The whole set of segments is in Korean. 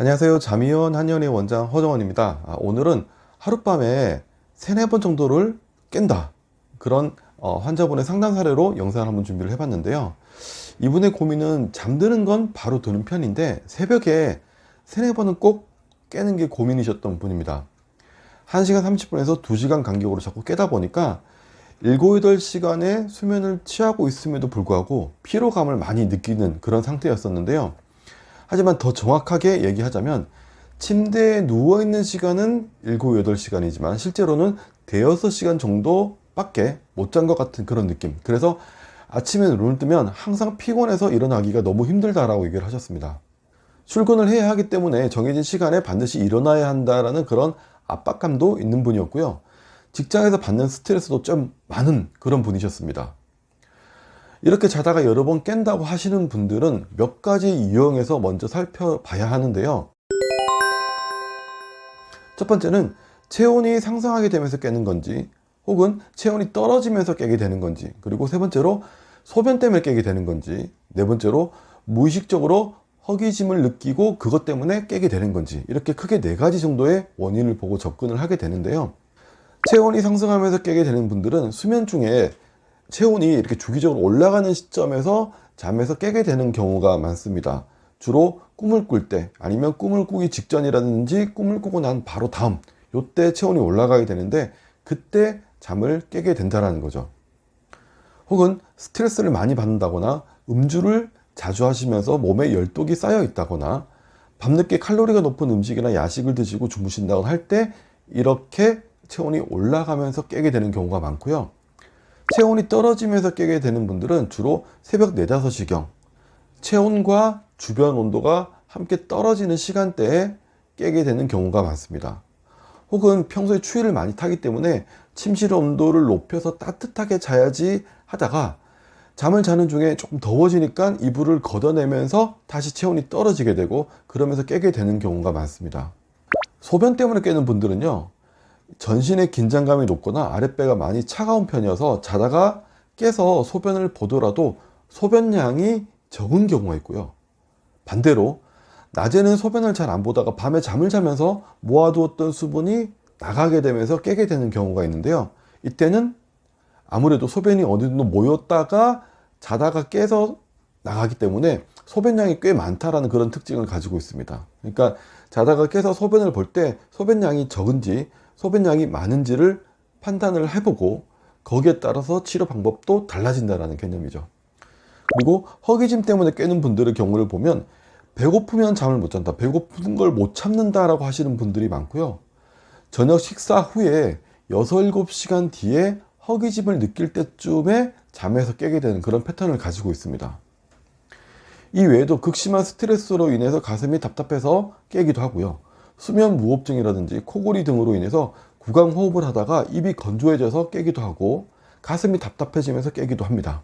안녕하세요. 자미원 한의원의 원장 허정원입니다. 아, 오늘은 하룻밤에 세네 번 정도를 깬다. 그런 어, 환자분의 상담 사례로 영상을 한번 준비를 해봤는데요. 이분의 고민은 잠드는 건 바로 드는 편인데 새벽에 세네 번은 꼭 깨는 게 고민이셨던 분입니다. 1시간 30분에서 2시간 간격으로 자꾸 깨다 보니까 7, 8시간의 수면을 취하고 있음에도 불구하고 피로감을 많이 느끼는 그런 상태였었는데요. 하지만 더 정확하게 얘기하자면 침대에 누워있는 시간은 7, 8시간이지만 실제로는 대여섯 시간 정도 밖에 못 잔 것 같은 그런 느낌. 그래서 아침에 눈을 뜨면 항상 피곤해서 일어나기가 너무 힘들다라고 얘기를 하셨습니다. 출근을 해야 하기 때문에 정해진 시간에 반드시 일어나야 한다라는 그런 압박감도 있는 분이었고요. 직장에서 받는 스트레스도 좀 많은 그런 분이셨습니다. 이렇게 자다가 여러 번 깬다고 하시는 분들은 몇 가지 유형에서 먼저 살펴봐야 하는데요. 첫 번째는 체온이 상승하게 되면서 깨는 건지, 혹은 체온이 떨어지면서 깨게 되는 건지, 그리고 세 번째로 소변 때문에 깨게 되는 건지, 네 번째로 무의식적으로 허기짐을 느끼고 그것 때문에 깨게 되는 건지, 이렇게 크게 네 가지 정도의 원인을 보고 접근을 하게 되는데요. 체온이 상승하면서 깨게 되는 분들은 수면 중에 체온이 이렇게 주기적으로 올라가는 시점에서 잠에서 깨게 되는 경우가 많습니다. 주로 꿈을 꿀 때 아니면 꿈을 꾸기 직전이라든지 꿈을 꾸고 난 바로 다음 요때 체온이 올라가게 되는데 그때 잠을 깨게 된다라는 거죠. 혹은 스트레스를 많이 받는다거나 음주를 자주 하시면서 몸에 열독이 쌓여 있다거나 밤늦게 칼로리가 높은 음식이나 야식을 드시고 주무신다거나 할 때 이렇게 체온이 올라가면서 깨게 되는 경우가 많고요. 체온이 떨어지면서 깨게 되는 분들은 주로 새벽 4, 5시경 체온과 주변 온도가 함께 떨어지는 시간대에 깨게 되는 경우가 많습니다. 혹은 평소에 추위를 많이 타기 때문에 침실 온도를 높여서 따뜻하게 자야지 하다가 잠을 자는 중에 조금 더워지니까 이불을 걷어내면서 다시 체온이 떨어지게 되고 그러면서 깨게 되는 경우가 많습니다. 소변 때문에 깨는 분들은요. 전신의 긴장감이 높거나 아랫배가 많이 차가운 편이어서 자다가 깨서 소변을 보더라도 소변량이 적은 경우가 있고요. 반대로 낮에는 소변을 잘 안 보다가 밤에 잠을 자면서 모아두었던 수분이 나가게 되면서 깨게 되는 경우가 있는데요. 이때는 아무래도 소변이 어느 정도 모였다가 자다가 깨서 나가기 때문에 소변량이 꽤 많다라는 그런 특징을 가지고 있습니다. 그러니까 자다가 깨서 소변을 볼 때 소변량이 적은지 소변량이 많은지를 판단을 해보고 거기에 따라서 치료 방법도 달라진다는 개념이죠. 그리고 허기짐 때문에 깨는 분들의 경우를 보면 배고프면 잠을 못 잔다. 배고픈 걸 못 참는다라고 하시는 분들이 많고요. 저녁 식사 후에 6, 7시간 뒤에 허기짐을 느낄 때쯤에 잠에서 깨게 되는 그런 패턴을 가지고 있습니다. 이 외에도 극심한 스트레스로 인해서 가슴이 답답해서 깨기도 하고요. 수면 무호흡증이라든지 코골이 등으로 인해서 구강 호흡을 하다가 입이 건조해져서 깨기도 하고 가슴이 답답해지면서 깨기도 합니다.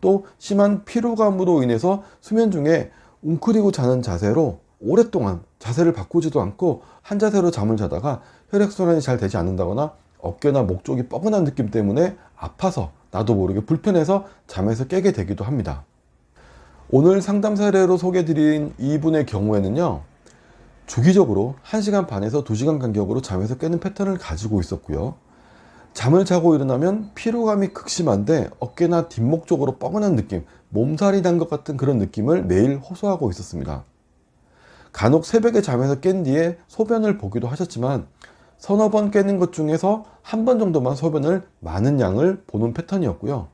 또 심한 피로감으로 인해서 수면 중에 웅크리고 자는 자세로 오랫동안 자세를 바꾸지도 않고 한 자세로 잠을 자다가 혈액순환이 잘 되지 않는다거나 어깨나 목 쪽이 뻐근한 느낌 때문에 아파서 나도 모르게 불편해서 잠에서 깨게 되기도 합니다. 오늘 상담 사례로 소개드린 이분의 경우에는요, 주기적으로 1시간 반에서 2시간 간격으로 잠에서 깨는 패턴을 가지고 있었고요. 잠을 자고 일어나면 피로감이 극심한데 어깨나 뒷목 쪽으로 뻐근한 느낌, 몸살이 난 것 같은 그런 느낌을 매일 호소하고 있었습니다. 간혹 새벽에 잠에서 깬 뒤에 소변을 보기도 하셨지만 서너 번 깨는 것 중에서 한 번 정도만 소변을 많은 양을 보는 패턴이었고요.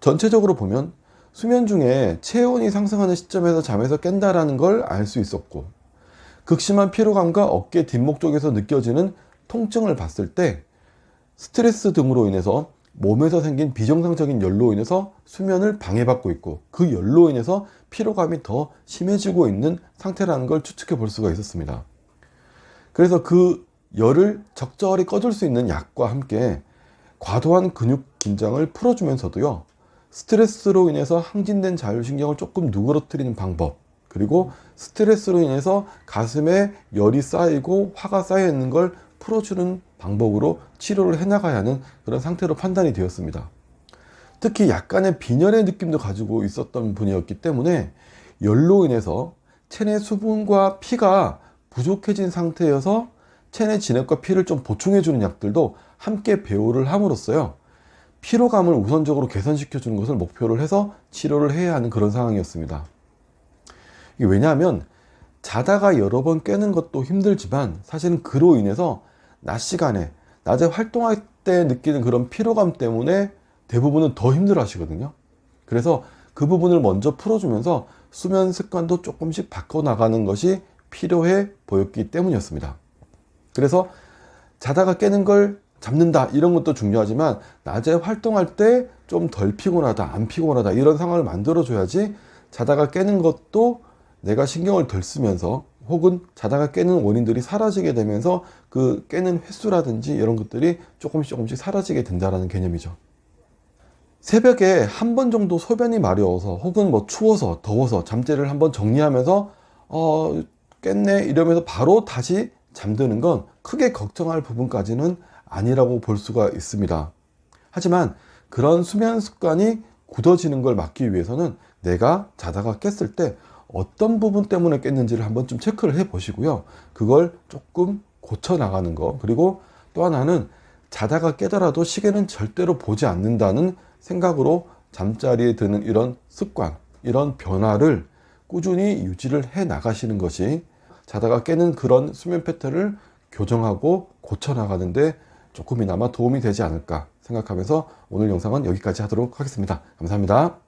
전체적으로 보면 수면 중에 체온이 상승하는 시점에서 잠에서 깬다라는 걸 알 수 있었고 극심한 피로감과 어깨 뒷목 쪽에서 느껴지는 통증을 봤을 때 스트레스 등으로 인해서 몸에서 생긴 비정상적인 열로 인해서 수면을 방해받고 있고 그 열로 인해서 피로감이 더 심해지고 있는 상태라는 걸 추측해 볼 수가 있었습니다. 그래서 그 열을 적절히 꺼줄 수 있는 약과 함께 과도한 근육 긴장을 풀어주면서도요, 스트레스로 인해서 항진된 자율신경을 조금 누그러뜨리는 방법, 그리고 스트레스로 인해서 가슴에 열이 쌓이고 화가 쌓여 있는 걸 풀어주는 방법으로 치료를 해나가야 하는 그런 상태로 판단이 되었습니다. 특히 약간의 빈혈의 느낌도 가지고 있었던 분이었기 때문에 열로 인해서 체내 수분과 피가 부족해진 상태여서 체내 진액과 피를 좀 보충해주는 약들도 함께 배우를 함으로써요. 피로감을 우선적으로 개선시켜주는 것을 목표를 해서 치료를 해야 하는 그런 상황이었습니다. 왜냐하면 자다가 여러 번 깨는 것도 힘들지만 사실은 그로 인해서 낮 시간에 낮에 활동할 때 느끼는 그런 피로감 때문에 대부분은 더 힘들어 하시거든요. 그래서 그 부분을 먼저 풀어주면서 수면 습관도 조금씩 바꿔나가는 것이 필요해 보였기 때문이었습니다. 그래서 자다가 깨는 걸 잡는다 이런 것도 중요하지만 낮에 활동할 때 좀 덜 피곤하다 안 피곤하다 이런 상황을 만들어 줘야지 자다가 깨는 것도 내가 신경을 덜 쓰면서 혹은 자다가 깨는 원인들이 사라지게 되면서 그 깨는 횟수라든지 이런 것들이 조금씩 조금씩 사라지게 된다라는 개념이죠. 새벽에 한 번 정도 소변이 마려워서 혹은 뭐 추워서 더워서 잠자리를 한번 정리하면서 어 깼네 이러면서 바로 다시 잠드는 건 크게 걱정할 부분까지는 아니라고 볼 수가 있습니다. 하지만 그런 수면 습관이 굳어지는 걸 막기 위해서는 내가 자다가 깼을 때 어떤 부분 때문에 깼는지를 한번 좀 체크를 해 보시고요. 그걸 조금 고쳐 나가는 거. 그리고 또 하나는 자다가 깨더라도 시계는 절대로 보지 않는다는 생각으로 잠자리에 드는 이런 습관, 이런 변화를 꾸준히 유지를 해 나가시는 것이 자다가 깨는 그런 수면 패턴을 교정하고 고쳐 나가는데 조금이나마 도움이 되지 않을까 생각하면서 오늘 영상은 여기까지 하도록 하겠습니다. 감사합니다.